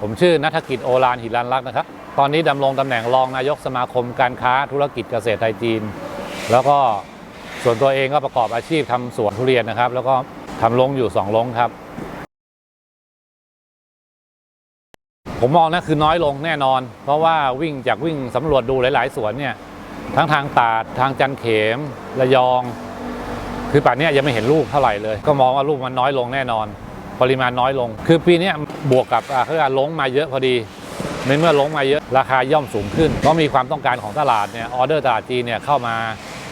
ผมชื่อนัฐกิจโอรานหิรันลักษ์นะครับ ตอนนี้ดำรงตำแหน่งรองนายกสมาคมการค้าธุรกิจเกษตรไทยจีน แล้วก็ส่วนตัวเองก็ประกอบอาชีพทำสวนทุเรียนนะครับ แล้วก็ทำลงอยู่สองลงครับ ผมมองนะคือน้อยลงแน่นอน เพราะว่าวิ่งจากวิ่งสำรวจดูหลาย ๆ สวนเนี่ยทั้งทางตาดทางจันเขมระยอง คือป่านนี้ยังไม่เห็นลูกเท่าไหร่เลย ก็มองว่าลูกมันน้อยลงแน่นอน ปริมาณน้อยลง คือปีนี้บวกกับเขาเรียกลงมาเยอะพอดีในเมื่อลงมาเยอะราคาย่อมสูงขึ้นก็มีความต้องการของตลาดเนี่ยออเดอร์ตลาดจีนเนี่ยเข้ามา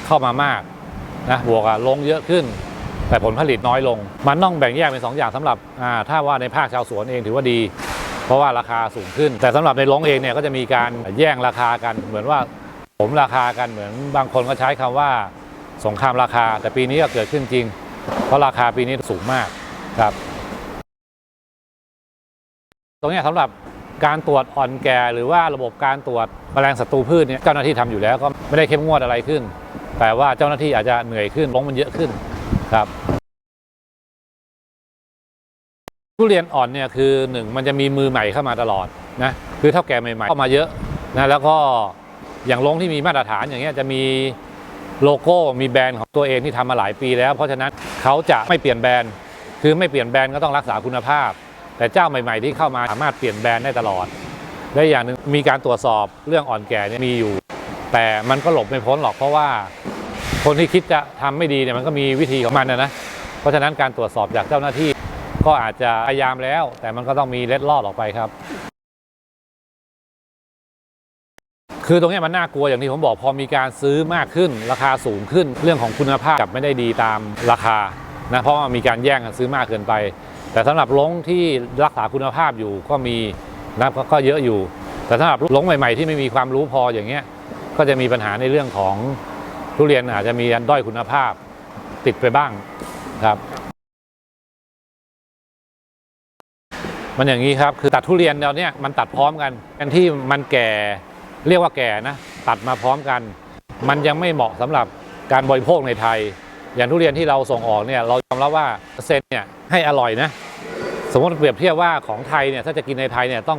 เข้ามามากนะบวกอะลงเยอะขึ้น แต่ผลผลิตน้อยลง มันต้องแบ่งแยกเป็นสองอย่างสำหรับอ่าถ้าว่าในภาคชาวสวนเองถือว่าดี เพราะว่าราคาสูงขึ้น แต่สำหรับในลงเองเนี่ยก็จะมีการแย่งราคากัน เหมือนว่าผมราคากันเหมือนบางคนก็ใช้คำว่าสงครามราคา แต่ปีนี้ก็เกิดขึ้นจริง เพราะราคาปีนี้สูงมากครับ รงนี้สำหรับการตรวจอ่อนแก่หรือว่าระบบการตรวจแมลงศัตรูพืชเนี่ยเจ้าหน้าที่ทำอยู่แล้วก็ไม่ได้เข้มงวดอะไรขึ้น แต่ว่าเจ้าหน้าที่อาจจะเหนื่อยขึ้นลงมันเยอะขึ้นครับทุเรียนอ่อนเนี่ยคือหนึ่งมันจะมีมือใหม่เข้ามาตลอดนะคือเท่าแก่ใหม่ๆเข้ามาเยอะนะแล้วก็อย่างลงที่มีมาตรฐานอย่างเงี้ยจะมีโลโก้มีแบรนด์ของตัวเองที่ทำมาหลายปีแล้ว เพราะฉะนั้นเขาจะไม่เปลี่ยนแบรนด์คือไม่เปลี่ยนแบรนด์ก็ต้องรักษาคุณภาพ แต่เจ้าใหม่ๆที่เข้ามาสามารถเปลี่ยนแบรนด์ได้ตลอดและอย่างหนึ่งมีการตรวจสอบเรื่องอ่อนแก่เนี่ยมีอยู่ แต่มันก็หลบไม่พ้นหรอกเพราะว่าคนที่คิดจะทำไม่ดีเนี่ยมันก็มีวิธีของมันนะนะ เพราะฉะนั้นการตรวจสอบจากเจ้าหน้าที่ก็อาจจะพยายามแล้ว แต่มันก็ต้องมีเล็ดลอดออกไปครับ คือตรงนี้มันน่ากลัวอย่างที่ผมบอกพอมีการซื้อมากขึ้น ราคาสูงขึ้นเรื่องของคุณภาพกลับไม่ได้ดีตามราคานะเพราะว่ามีการแย่งกันซื้อมากเกินไป แต่สำหรับลงที่รักษาคุณภาพอยู่ก็มีนะก็ก็เยอะอยู่ แต่สำหรับลงใหม่ๆที่ไม่มีความรู้พออย่างเงี้ยก็จะมีปัญหาในเรื่องของทุเรียนอาจจะมีด้อยคุณภาพติดไปบ้างครับ มันอย่างนี้ครับคือตัดทุเรียนเราเนี่ยมันตัดพร้อมกันกันที่มันแก่เรียกว่าแก่นะตัดมาพร้อมกัน มันยังไม่เหมาะสำหรับการบริโภคในไทย อย่างทุเรียนที่เราส่งออกเนี่ยเรายอมรับว่าเปอร์เซ็นต์เนี่ยให้อร่อยนะ มมติเปรียบเทียบว่าของไทยเนี่ยถ้าจะกินในไทยเนี่ยต้อง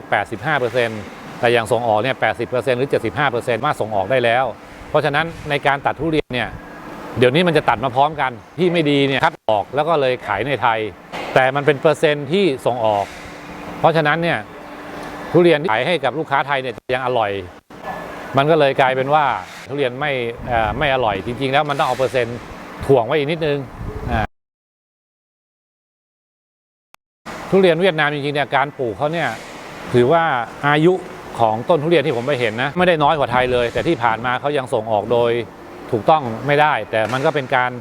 85%แต่อย่างส่งออกเนี่ย 80%หรือ 75%มาส่งออกได้แล้ว เพราะฉะนั้นในการตัดทุเรียนเนี่ยเดี๋ยวนี้มันจะตัดมาพร้อมกันที่ไม่ดีเนี่ยคัดออกแล้วก็เลยขายในไทย แต่มันเป็นเปอร์เซ็นต์ที่ส่งออก เพราะฉะนั้นเนี่ยทุเรียนที่ขายให้กับลูกค้าไทยเนี่ยยังอร่อย มันก็เลยกลายเป็นว่าทุเรียนไม่ไม่อร่อยจริง ๆ แล้วมันต้องเอาเปอร์เซ็นต์ถ่วงไว้อีกนิดนึง ทุเรียนเวียดนามจริงๆเนี่ยการปลูกเขาเนี่ยถือว่าอายุของต้นทุเรียนที่ผมไปเห็นนะไม่ได้น้อยกว่าไทยเลย แต่ที่ผ่านมาเขายังส่งออกโดยถูกต้องไม่ได้ แต่มันก็เป็นการ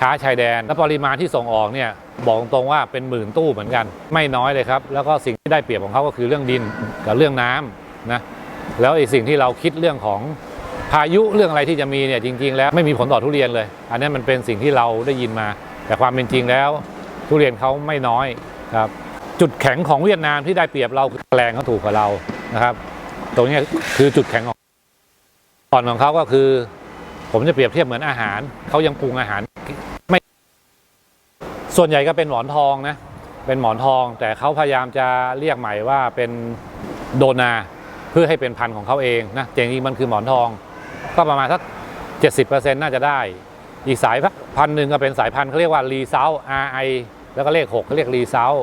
ค้าชายแดน และปริมาณที่ส่งออกเนี่ยบอกตรงๆว่าเป็นหมื่นตู้เหมือนกัน ไม่น้อยเลยครับ แล้วก็สิ่งที่ได้เปรียบของเขาก็คือเรื่องดินกับเรื่องน้ำนะแล้วไอ้สิ่งที่เราคิดเรื่องของพายุเรื่องอะไรที่จะมีเนี่ยจริง ๆ แล้วไม่มีผลต่อทุเรียนเลย อันนี้มันเป็นสิ่งที่เราได้ยินมา แต่ความเป็นจริงแล้ว ทุเรียนเขาไม่น้อยครับ จุดแข็งของเวียดนามที่ได้เปรียบเราคือแรงเขาถูกกว่าเรานะครับ ตรงนี้คือจุดแข็งของอ่อนของเขาก็คือ ผมจะเปรียบเทียบเหมือนอาหารเขายังปรุงอาหารไม่ ส่วนใหญ่ก็เป็นหมอนทองนะเป็นหมอนทอง แต่เขาพยายามจะเรียกใหม่ว่าเป็นโดนาเพื่อให้เป็นพันธุ์ของเขาเองนะจริงๆมันคือหมอนทอง ก็ประมาณสัก70%น่าจะได้ อีกสายพันธุ์หนึ่งก็เป็นสายพันธุ์เขาเรียกว่ารีเซล RI แล้วก็เลข6เขาเรียกรีเซล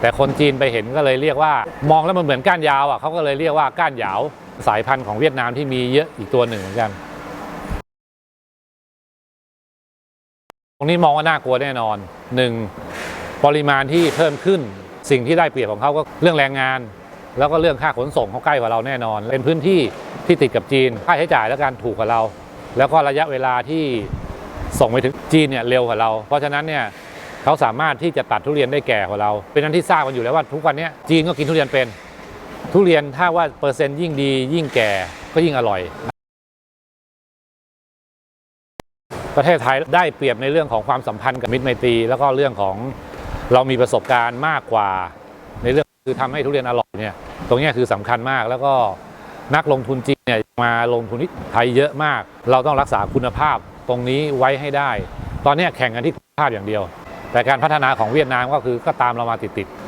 แต่คนจีนไปเห็นก็เลยเรียกว่ามองแล้วมันเหมือนก้านยาวอะเขาก็เลยเรียกว่าก้านยาวสายพันธุ์ของเวียดนามที่มีเยอะอีกตัวหนึ่งเหมือนกัน ตรงนี้มองว่าน่ากลัวแน่นอนหนึ่งปริมาณที่เพิ่มขึ้นสิ่งที่ได้เปรียบของเขาก็เรื่องแรงงาน แล้วก็เรื่องค่าขนส่งเขาใกล้กว่าเราแน่นอน เป็นพื้นที่ที่ติดกับจีนค่าใช้จ่ายและการถูกกว่าเรา แล้วก็ระยะเวลาที่ส่งไปถึงจีนเนี่ยเร็วกว่าเรา เพราะฉะนั้นเนี่ย เขาสามารถที่จะตัดทุเรียนได้แก่กว่าเรา เป็นนั้นที่ทราบกันอยู่แล้วว่าทุกวันนี้จีนก็กินทุเรียนเป็น ทุเรียนถ้าว่าเปอร์เซ็นต์ยิ่งดี ยิ่งแก่ก็ยิ่งอร่อย ประเทศไทยได้เปรียบในเรื่องของความสัมพันธ์กับมิตรไมตรี แล้วก็เรื่องของเรามีประสบการณ์มากกว่า ในเรื่องคือทำให้ทุเรียนอร่อยเนี่ยตรงนี้คือสำคัญมากแล้วก็นักลงทุนจีนเนี่ยมาลงทุนที่ไทยเยอะมาก เราต้องรักษาคุณภาพตรงนี้ไว้ให้ได้ ตอนนี้แข่งกันที่คุณภาพอย่างเดียว แต่การพัฒนาของเวียดนามก็คือก็ตามเรามาติดๆ